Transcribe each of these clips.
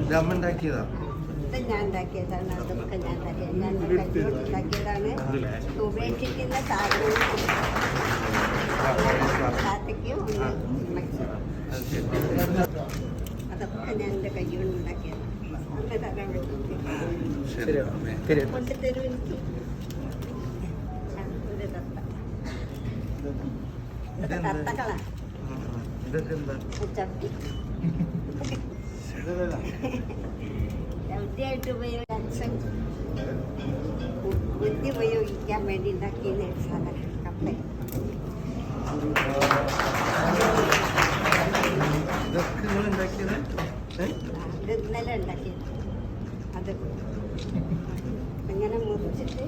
ഇത് അമ്മ ഉണ്ടാക്കിയതാ. ഞാൻ ഉണ്ടാക്കിയതാണ്. അതൊക്കെ ഞാൻ ഉണ്ടാക്കിയത് ഞാൻ ഉണ്ടാക്കിയതാണ്. ഉപയോഗിച്ചിരിക്കുന്ന സാധനങ്ങൾ അതൊക്കെ ഞാൻ എന്റെ കൈകൊണ്ട് ഉണ്ടാക്കിയതാണ്. കൊണ്ടുതരൂ എനിക്ക്. ആ, ഒരു തത്ത. ഇതൊക്കെ എന്താ ചവിട്ടിയായിട്ട് ഉപയോഗിക്കാൻ ബുദ്ധി ഉപയോഗിക്കാൻ വേണ്ടി ഉണ്ടാക്കിയ സാധനം കപ്പ. ഇതൊക്കെ നിങ്ങൾ ഉണ്ടാക്കിയതാ? ഏ? ഇന്നലെ ഉണ്ടാക്കിയത്. അത്. അങ്ങനെ മുറിച്ചിട്ട്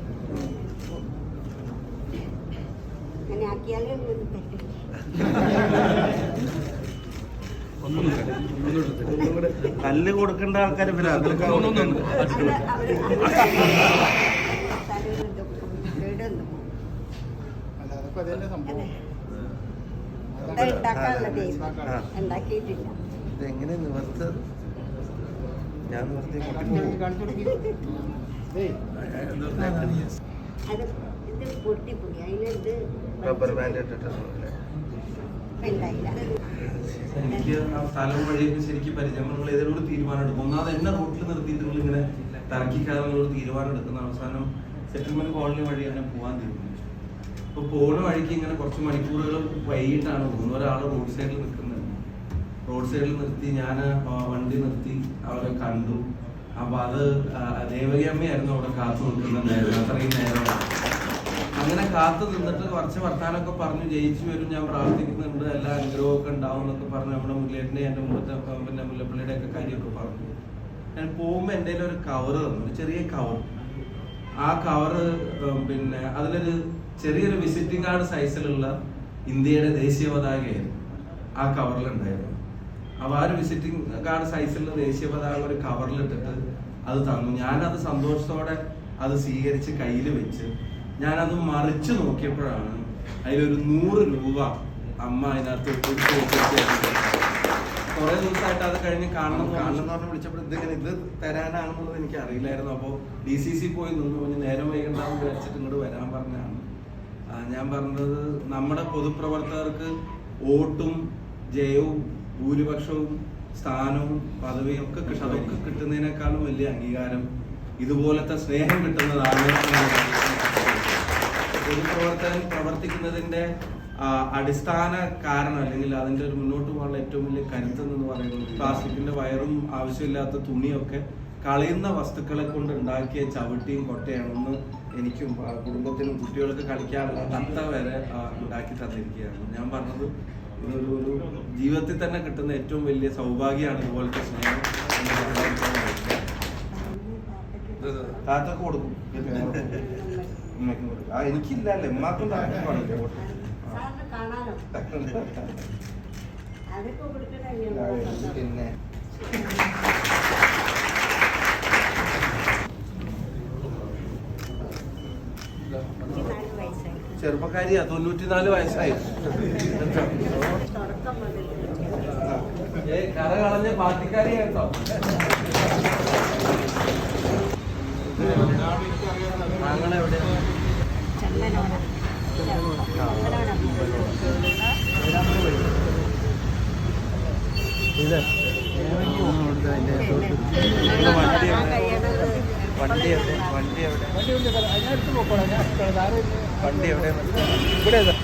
ആക്കിയാലേ കല്ല് കൊടുക്കേണ്ട ആൾക്കാർ പിന്നെ ഇതെങ്ങനെ നിവർത്ത് ഞാൻ നിവർത്തി അത്. ഇത് പൊട്ടിപ്പോയി. അതിനെന്ത് റബ്ബർ ബാൻഡ് ഇട്ടിട്ടല്ലേ ഉണ്ടായില്ല എനിക്ക് ആ സ്ഥലം വഴിയൊക്കെ ശരിക്കും പരിചയം നിങ്ങൾ ഏതെങ്കിലും ഒരു തീരുമാനം എടുക്കും. ഒന്നാമത് എന്നെ റൂട്ടിൽ നിർത്തിയിട്ട് നിങ്ങൾ ഇങ്ങനെ തറക്കിക്കാതെന്നുള്ള ഒരു തീരുമാനം എടുക്കുന്ന അവസാനം സെറ്റിൽമെന്റ് കോളനി വഴി അങ്ങനെ പോകാൻ തീരുമാനിച്ചു. അപ്പൊ പോണ വഴിക്ക് ഇങ്ങനെ കുറച്ച് മണിക്കൂറുകൾ വൈകിട്ടാണ് പോകുന്നത് ഒരാൾ റോഡ് സൈഡിൽ നിൽക്കുന്നത് റോഡ് സൈഡിൽ നിർത്തി ഞാൻ വണ്ടി നിർത്തി അവരെ കണ്ടു. അപ്പൊ അത് ആ, ദേവകി അമ്മയായിരുന്നു അവിടെ കാത്തു നിൽക്കുന്നുണ്ടായിരുന്നു അത്രയും നേരം. അങ്ങനെ കാത്തു നിന്നിട്ട് കുറച്ച് വർത്താനൊക്കെ പറഞ്ഞു ജയിച്ചു വരും ഞാൻ പ്രാർത്ഥിക്കുന്നുണ്ട് എല്ലാ അനുഗ്രഹമൊക്കെ ഉണ്ടാവും എന്നൊക്കെ പറഞ്ഞു നമ്മുടെ മുല്ലേട്ടിനെ എന്റെ മുഖത്തെ പിന്നെ മുല്ലപ്പള്ളിയുടെ ഒക്കെ കാര്യമൊക്കെ പറഞ്ഞു. ഞാൻ പോകുമ്പോൾ എന്റെ ഒരു കവറ് തന്നു ഒരു ചെറിയ കവർ ആ കവറ് പിന്നെ അതിലൊരു ചെറിയൊരു വിസിറ്റിംഗ് കാർഡ് സൈസിലുള്ള ഇന്ത്യയുടെ ദേശീയ പതാകയായിരുന്നു. ആ കവറിലുണ്ടായിരുന്നു അപ്പൊ ആ ഒരു വിസിറ്റിംഗ് കാർഡ് സൈസിലുള്ള ദേശീയ പതാക ഒരു കവറിലിട്ടിട്ട് അത് തന്നു. ഞാനത് സന്തോഷത്തോടെ അത് സ്വീകരിച്ച് കയ്യിൽ വെച്ച് ഞാനത് മറിച്ച് നോക്കിയപ്പോഴാണ് അതിലൊരു നൂറ് രൂപ അമ്മ അതിനകത്ത് വെച്ചിട്ട് കുറെ ദിവസമായിട്ട് അത് കഴിഞ്ഞ് കാണണം കാണണം എന്ന് പറഞ്ഞ്. വിളിച്ചപ്പോൾ ഇതിങ്ങനെ ഇത് തരാനാണെന്നുള്ളത് എനിക്ക് അറിയില്ലായിരുന്നു. അപ്പോൾ ഡി സി സി പോയി നിന്ന് പറഞ്ഞ് നേരം വൈകണ്ടാവും വിചാരിച്ചിട്ട് ഇങ്ങോട്ട് വരാൻ പറഞ്ഞാണ് ഞാൻ പറഞ്ഞത് നമ്മുടെ പൊതുപ്രവർത്തകർക്ക് വോട്ടും ജയവും ഭൂരിപക്ഷവും സ്ഥാനവും പദവിയും ഒക്കെ അതൊക്കെ കിട്ടുന്നതിനേക്കാളും വലിയ അംഗീകാരം ഇതുപോലത്തെ സ്നേഹം കിട്ടുന്നതാണ്. എന്നാണ് പൊതുപ്രവർത്തകൻ പ്രവർത്തിക്കുന്നതിന്റെ അടിസ്ഥാന കാരണം അല്ലെങ്കിൽ അതിന്റെ ഒരു മുന്നോട്ട് പോകാനുള്ള ഏറ്റവും വലിയ കരുത്ത് എന്ന് പറയുന്നത് പ്ലാസ്റ്റിക്കിന്റെ വയറും ആവശ്യമില്ലാത്ത തുണിയൊക്കെ കളയുന്ന വസ്തുക്കളെ കൊണ്ട് ഉണ്ടാക്കിയ ചവിട്ടിയും കൊട്ടയാണെന്ന് എനിക്കും കുടുംബത്തിനും കുട്ടികൾക്ക് കളിക്കാനുള്ള തത്ത വരെ ഉണ്ടാക്കി തന്നിരിക്കുകയാണ്. ഞാൻ പറഞ്ഞത് ഇതൊരു ഒരു ജീവിതത്തിൽ തന്നെ കിട്ടുന്ന ഏറ്റവും വലിയ സൗഭാഗ്യമാണ് ഇതുപോലത്തെ സ്നേഹം. താത്തൊക്കെ കൊടുക്കും. ആ എനിക്കില്ല എനിക്കില്ലല്ലേ. ഉമ്മാക്കും താത്തക്കും പിന്നെ ചെറുപ്പക്കാരിയാ തൊണ്ണൂറ്റിനാല് വയസ്സായി. കറ കളഞ്ഞ പാർട്ടിക്കാരിയാട്ടോ ചന്ദനോട വണ്ടി എവിടെ വണ്ടി എവിടെ വണ്ടി എവിടെ വണ്ടി എവിടെ